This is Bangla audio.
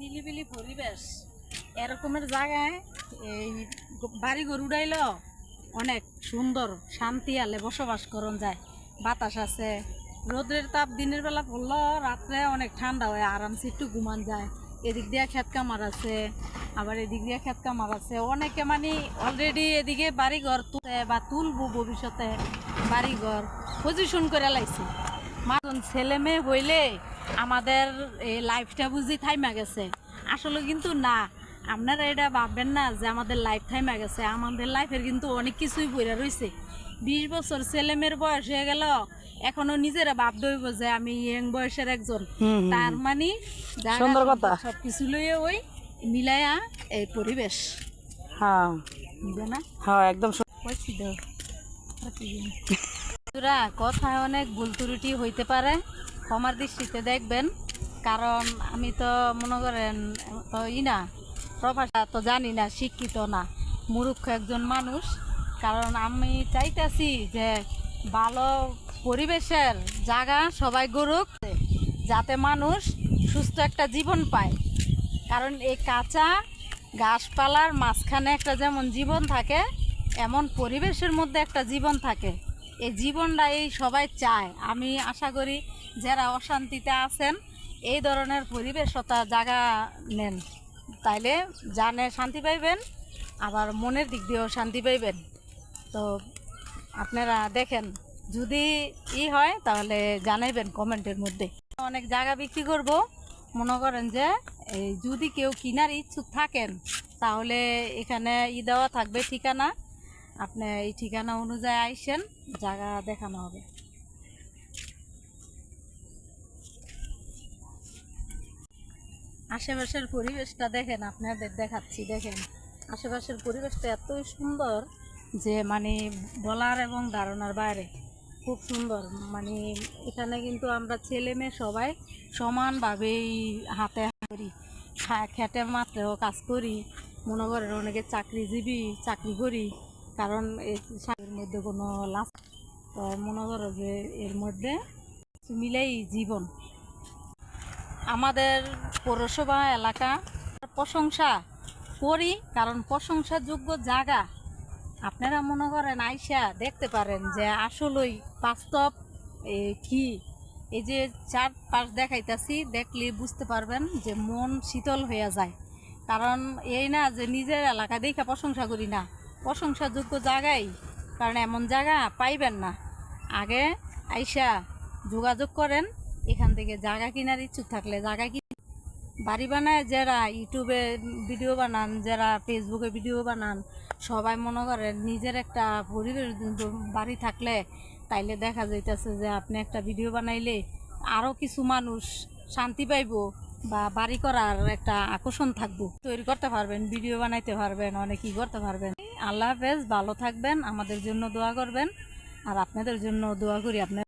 নিলিবিলি পরিবেশ। এরকমের জায়গায় এই বাড়ি ঘর উড়াইল অনেক সুন্দর, শান্তি আলে বসবাস করন যায়। বাতাস আছে রোদের তাপ দিনের বেলা পড়ল রাত্রে অনেক ঠান্ডা হয়, আরামসে একটু ঘুমান যায়। এদিক দিয়ে খেত কামার আছে, আবার এদিক দিয়ে খেত কামার আছে। অনেকে মানে অলরেডি এদিকে বাড়ি ঘর তুলে বা তুলবো ভবিষ্যতে বাড়ি ঘর পজিশন করে লাইছে। মাজন ছেলে মেয়ে হইলে আমাদের এই লাইফটা বুঝি থাইমা গেছে। আসলে কিন্তু না আপনারা এটা ভাববেন না যে আমাদের লাইফ থাইমা গেছে আমাদের লাইফের কিন্তু অনেক কিছুই বইরা রয়েছে বিশ বছর ছেলে মেয়ের বয়স হয়ে গেল এখনও নিজেরা ভাব দইব যে আমি ইয়ং বয়সের একজন। তার মানে সুন্দর কথা। সব কিছু লইয়ে ওই মিলাইয়া এই পরিবেশ। হ্যাঁ। না? হ্যাঁ একদম কথায় অনেক ভুল ত্রুটি হইতে পারে। ক্ষমার দৃষ্টিতে দেখবেন, কারণ আমি তো মনে করেন, তো ই না প্রভাষা তো জানি না, শিক্ষিত না, মূর্খ একজন মানুষ। কারণ আমি চাইতেছি যে ভালো পরিবেশের জায়গা সবাই গড়ুক, যাতে মানুষ সুস্থ একটা জীবন পায়। কারণ এই কাঁচা গাছপালার মাঝখানে একটা যেমন জীবন থাকে, এমন পরিবেশের মধ্যে একটা জীবন থাকে। এই জীবনটা এই সবাই চায়। আমি আশা করি যারা অশান্তিতে আছেন, এই ধরনের পরিবেশতা জায়গা নেন। তাইলে জানে শান্তি পাইবেন, আবার মনের দিক দিয়েও শান্তি পাইবেন। তো আপনারা দেখেন, যদি ই হয় তাহলে জানাইবেন কমেন্টের মধ্যে। অনেক জায়গা বিক্রি করব, মনে করেন যে এই যদি কেউ কিনার ইচ্ছুক থাকেন, তাহলে এখানে ই দেওয়া থাকবে ঠিকানা। আপনি এই ঠিকানা অনুযায়ী আইসেন, জায়গা দেখানো হবে। আশেপাশের পরিবেশটা দেখেন, আপনাদের দেখাচ্ছি, দেখেন। আশেপাশের পরিবেশটা এতই সুন্দর যে মানে বলার এবং ধারণার বাইরে। খুব সুন্দর মানে এখানে কিন্তু আমরা ছেলে মেয়ে সবাই সমানভাবেই হাতে করি খেটে মাত্রেও কাজ করি। মনে করেন অনেকে চাকরিজীবী, চাকরি করি। কারণ চাকরির মধ্যে কোনো লাভ তো মনে করো যে এর মধ্যে মিলেই জীবন। আমাদের পৌরসভা এলাকা প্রশংসা করি, কারণ প্রশংসাযোগ্য জায়গা। আপনারা মনে করেন, আইসা দেখতে পারেন যে আসলেই বাস্তব কি। এই যে চার পাশ দেখাইতাছি, দেখলে বুঝতে পারবেন যে মন শীতল হয়ে যায়। কারণ এই না যে নিজের এলাকা দেখে প্রশংসা করি না প্রশংসাযোগ্য জায়গায়, কারণ এমন জায়গা পাইবেন না। আগে আইসা যোগাযোগ করেন, এখান থেকে জায়গা কেনার ইচ্ছুক থাকলে জায়গা কি বাড়ি বানায় যারা ইউটিউবে ভিডিও বানান, যারা ফেসবুকে ভিডিও বানান, সবাই মনে করেন নিজের একটা পরিবেশ বাড়ি থাকলে তাইলে দেখা যাইতেছে যে আপনি একটা ভিডিও বানাইলে আরও কিছু মানুষ শান্তি পাইব। বা বাড়ি করার একটা আকর্ষণ থাকব। তৈরি করতে পারবেন, ভিডিও বানাইতে পারবেন অনেক অনেকই করতে পারবেন। আল্লাহ হাফেজ, ভালো থাকবেন, আমাদের জন্য দোয়া করবেন। আর আপনাদের জন্য দোয়া করি আপনার